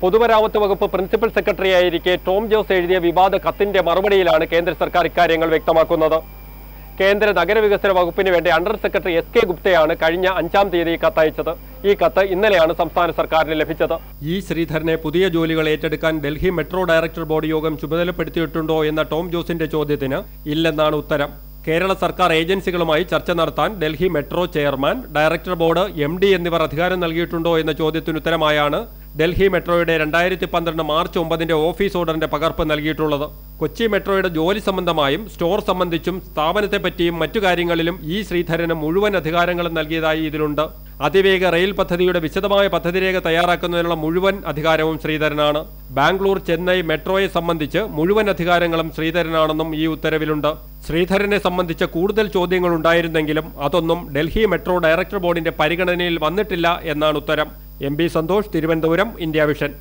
പൊതുമരാമത്ത് വകുപ്പ് പ്രിൻസിപ്പൽ സെക്രട്ടറിയായിരിക്കെ ടോം ജോസ് എഴുതിയ വിവാദ കത്തിന്റെ മറുപടിയിലാണ് കേന്ദ്ര സർക്കാർ ഇക്കാര്യങ്ങൾ വ്യക്തമാക്കുന്നത്. കേന്ദ്ര നഗരവികസന വകുപ്പിന് വേണ്ടി അണ്ടർ സെക്രട്ടറി എസ് കെ ഗുപ്തയാണ് കഴിഞ്ഞ അഞ്ചാം തീയതി കത്തയച്ചത് ഈ കത്ത് ഇന്നലെയാണ് സംസ്ഥാന സർക്കാരിന് ലഭിച്ചത്. ഇ ശ്രീധരനെ പുതിയ ജോലികൾ ഏറ്റെടുക്കാൻ ഡൽഹി മെട്രോ ഡയറക്ടർ ബോർഡ് യോഗം ചുമതലപ്പെടുത്തിയിട്ടുണ്ടോ എന്ന ടോം ജോസിന്റെ ചോദ്യത്തിന് ഇല്ലെന്നാണ് ഉത്തരം. കേരള സർക്കാർ ഏജൻസികളുമായി ചർച്ച നടത്താൻ Delhi metro chairman director board M എന്നിവർ അധികാരം നൽകിയിട്ടുണ്ടോ എന്ന ചോദ്യത്തിന് ഉത്തരമായാണ് ഡൽഹി മെട്രോയുടെ രണ്ടായിരത്തി പന്ത്രണ്ട് മാർച്ച് ഒമ്പതിന്റെ ഓഫീസ് ഓർഡറിന്റെ പകർപ്പ് നൽകിയിട്ടുള്ളത്. കൊച്ചി മെട്രോയുടെ ജോലി സംബന്ധമായും സ്റ്റോർ സംബന്ധിച്ചും സ്ഥാപനത്തെപ്പറ്റിയും മറ്റു കാര്യങ്ങളിലും ഇ ശ്രീധരന് മുഴുവൻ അധികാരങ്ങളും നൽകിയതായി ഇതിലുണ്ട്. അതിവേഗ റെയിൽ പദ്ധതിയുടെ വിശദമായ പദ്ധതിരേഖ തയ്യാറാക്കുന്നതിനുള്ള മുഴുവൻ അധികാരവും ശ്രീധരനാണ്. ബാംഗ്ലൂർ ചെന്നൈ മെട്രോയെ സംബന്ധിച്ച് മുഴുവൻ അധികാരങ്ങളും ശ്രീധരനാണെന്നും ഈ ഉത്തരവിലുണ്ട്. ശ്രീധരനെ സംബന്ധിച്ച കൂടുതൽ ചോദ്യങ്ങൾ ഉണ്ടായിരുന്നെങ്കിലും അതൊന്നും ഡൽഹി മെട്രോ ഡയറക്ടർ ബോർഡിന്റെ പരിഗണനയിൽ വന്നിട്ടില്ല എന്നാണ് ഉത്തരം. M Santhosh Thiruvananthapuram India vision.